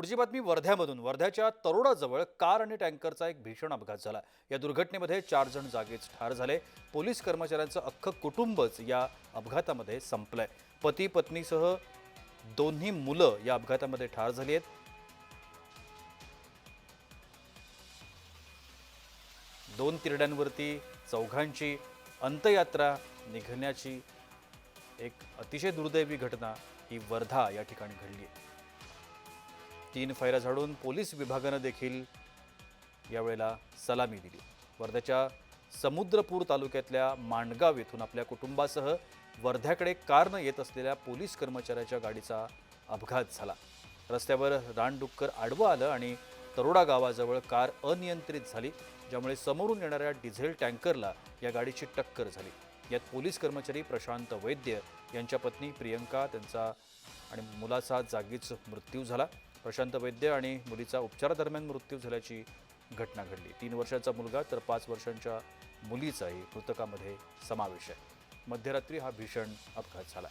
पुढची बातमी वर्ध्यामधून. वर्ध्याच्या तरोडाजवळ कार आणि टँकरचा एक भीषण अपघात झाला. या दुर्घटनेमध्ये चार जण जागीच ठार झाले. पोलीस कर्मचाऱ्यांचं अख्खं कुटुंबच या अपघातामध्ये संपलंय. पती पत्नीसह दोन्ही मुलं या अपघातामध्ये ठार झाली आहेत. दोन तिरड्यांवरती चौघांची अंत्ययात्रा निघण्याची एक अतिशय दुर्दैवी घटना ही वर्धा या ठिकाणी घडली आहे. तीन फैरा झाडून पोलीस विभागानं देखील यावेळेला सलामी दिली. वर्ध्याच्या समुद्रपूर तालुक्यातल्या मांडगाव येथून आपल्या कुटुंबासह वर्ध्याकडे कारनं येत असलेल्या पोलीस कर्मचाऱ्याच्या गाडीचा अपघात झाला. रस्त्यावर रानडुक्कर आडवं आलं आणि तरोडा गावाजवळ कार अनियंत्रित झाली ज्यामुळे समोरून येणाऱ्या डिझेल टँकरला या गाडीची टक्कर झाली. यात पोलीस कर्मचारी प्रशांत वैद्य यांच्या पत्नी प्रियंका त्यांचा आणि मुलाचा जागीच मृत्यू झाला. प्रशांत वैद्य आणि मुलीचा उपचारादरम्यान मृत्यू झाल्याची घटना घडली. तीन वर्षाचा मुलगा तर पाच वर्षांच्या मुलीचाही मृतकामध्ये समावेश आहे. मध्यरात्री हा भीषण अपघात झाला.